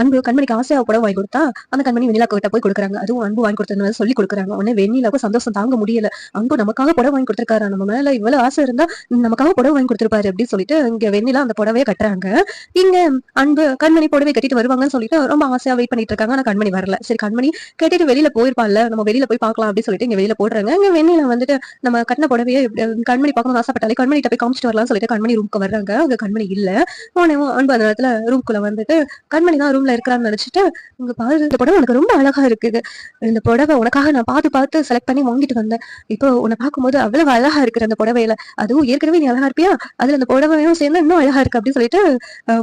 அன்பு கண்மணிக்கு ஆசையா கூட வாங்கி கொடுத்தா அந்த கண்மணி வெண்ணிலா கிட்ட போய் கொடுக்குறாங்க. அதுவும் அன்பு வாங்கி கொடுத்ததுனால சொல்லி கொடுக்குறாங்க. உடனே வெண்ணிலாவுக்கு சந்தோஷம் தாங்க முடியல. அன்பு நமக்காக புடவை வாங்கி கொடுத்துருக்காரு? நம்ம மேல இவ்வளவு ஆசை இருந்தா நமக்காக புடவை வாங்கி கொடுத்துருப்பாரு அப்படின்னு சொல்லிட்டு இங்க வெண்ணிலா அந்த புடவையை கட்டுறாங்க. இங்க அன்பு கண்மணி புடவை கட்டிட்டு வருவாங்கன்னு சொல்லிட்டு ரொம்ப ஆசையா வெயிட் பண்ணிட்டு இருக்காங்க. ஆனா கண்மணி வரல. சரி கண்மணி கட்டிட்டு வெளியில போயிருப்பாள்ல நம்ம வெளியில போய் பார்க்கலாம் அப்படின்னு சொல்லிட்டு இங்க வெளியில போடுறாங்க. இங்க வெண்ணிலா வந்துட்டு நம்ம கட்டின புடவையே கண்மணி பார்க்கணும்னு ஆசைப்பட்டாலே கண்மணி போய் காமிச்சிட்டு வரலாம்னு சொல்லிட்டு கண்மணி ரூமுக்கு வர்றாங்க. அங்க கண்மணி இல்ல. உடனே அன்பு அந்த நேரத்துல ரூம்குள்ள வந்துட்டு கண்மணி தான் ரூம் ரூம்ல இருக்கிறான்னு நினைச்சிட்டு உங்க பாரு இந்த புடவை உனக்கு ரொம்ப அழகா இருக்குது. இந்த புடவை உனக்காக நான் பார்த்து பார்த்து செலக்ட் பண்ணி வாங்கிட்டு வந்தேன். இப்போ உன்னை பார்க்கும்போது அவ்வளவு அழகா இருக்கிற அந்த புடவையில. அதுவும் ஏற்கனவே நீ அழகா இருப்பியா? அதுல அந்த புடவையும் சேர்ந்து இன்னும் அழகா இருக்கு அப்படின்னு சொல்லிட்டு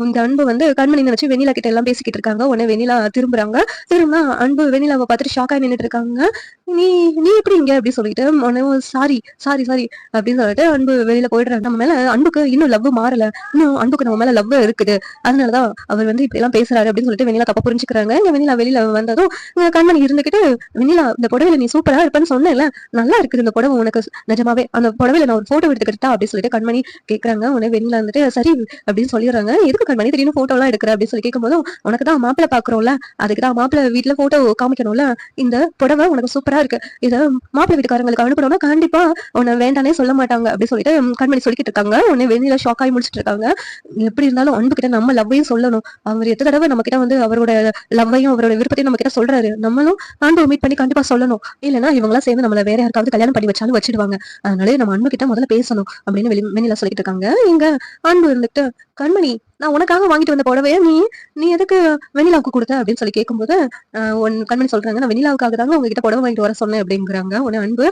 இந்த அன்பு வந்து கண்மணி நினைச்சு வெண்ணிலா கிட்ட எல்லாம் பேசிக்கிட்டு இருக்காங்க. உடனே வெண்ணிலா திரும்புறாங்க. திரும்ப அன்பு வெண்ணிலாவை பார்த்துட்டு ஷாக்கா நின்றுட்டு இருக்காங்க. நீ நீ எப்படி இங்க? அப்படி சொல்லிட்டு உடனே சாரி சாரி சாரி அப்படின்னு சொல்லிட்டு அன்பு வெளியில போயிடுறாங்க. நம்ம மேல அன்புக்கு இன்னும் லவ் மாறல. இன்னும் அன்புக்கு நம்ம மேல லவ் இருக்குது. அதனாலதான் அவர் வந்து இப்படி எல்லாம் பேசுறாரு அப்படின்னு சொல்லிட்டு வெண்ணிலா தப்பா புரிஞ்சுக்கிறாங்க. இங்க வெண்ணிலா வெளியில வந்ததும் கண்மணி இருந்துகிட்டு வெண்ணிலா இந்த புடவையில நீ சூப்பரா இருப்பேன்னு சொன்னேன்ல. நல்லா இருக்குது இந்த புடவை உனக்கு. நிஜமாவே அந்த புடவையில நான் ஒரு போட்டோ எடுத்துக்கிட்டா அப்படின்னு சொல்லிட்டு கண்மணி கேக்குறாங்க. உடனே வெண்ணிலா வந்துட்டு சரி அப்படின்னு சொல்லிடுறாங்க. எதுக்கு கண்மணி? திடீர்னு போட்டோ எல்லாம் எடுக்கிற அப்படின்னு சொல்லி கேட்கும்போது உனக்கு தான் மாப்பிள்ள பாக்குறோம்ல அதுக்கு தான் மாப்பிள்ள வீட்டுல போட்டோ காமிக்கணும்ல. இந்த புடவை உனக்கு சூப்பரா இருக்கு. இத மாப்பிள்ளை வீட்டுக்காரங்களுக்கு அனுப்பணும்னா கண்டிப்பா உன்னை வேண்டானே சொல்ல மாட்டாங்க அப்படின்னு சொல்லிட்டு கண்மணி சொல்லிக்கிட்டு இருக்காங்க. உடனே வெண்ணிலா ஷாக் ஆகி முடிச்சிட்டு இருக்காங்க. எப்படி இருந்தாலும் அன்பு கிட்ட நம்ம லவ்வையும் சொல்லணும். அவர் எத்தனை தடவை நம்ம கிட்ட வந்து அவரோட லவ்வையும் அவரோட விருப்பத்தையும் நம்ம கிட்ட சொல்றாரு. நம்மளும் அன்பு மீட் பண்ணி கண்டிப்பா சொல்லணும். இல்லைன்னா இவங்களாம் சேர்ந்து நம்மள வேற யாருக்காவது கல்யாணம் பண்ணி வச்சாலும் வச்சிடுவாங்க. அதனால நம்ம அன்பு கிட்ட முதல்ல பேசணும் அப்படின்னு வெளி வெளியில சொல்லிட்டு இருக்காங்க. இங்க அன்பு இருந்துட்டு கண்மணி நான் உனக்காக வாங்கிட்டு வந்த புடவைய நீ நீ எதுக்கு வெண்ணிலாவுக்கு கொடுத்த? அப்படின்னு சொல்லி கேட்கும்போது ஆஹ் உன் கண்மணி சொல்றாங்க நான் வெண்ணிலாவுக்காக தாங்க உங்ககிட்ட புடவை வாங்கிட்டு வர சொன்னேன் அப்படிங்கிறாங்க. உன அன்பு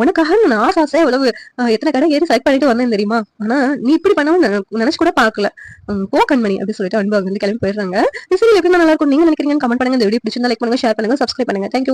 உனக்காக நான் ஆசை ஆசை எவ்வளவு எத்தனை கடை ஏறி செலக்ட் பண்ணிட்டு வந்தேன் தெரியுமா? ஆனா நீ இப்படி பண்ணவும் நினைச்சு கூட பாக்கல போ கண்மணி அப்படின்னு சொல்லிட்டு அன்பு அங்க இருந்து கிளம்பி போயிடுறாங்க. சரி எப்படி நல்லா இருக்கும்? நீங்க நினைக்கிறீங்கன்னு கமெண்ட் பண்ணுங்க. இந்த வீடியோ பிடிச்சிருந்தா லைக் பண்ணுங்க ஷேர் பண்ணுங்க சப்ஸ்கிரைப் பண்ணுங்க. தேங்க்யூ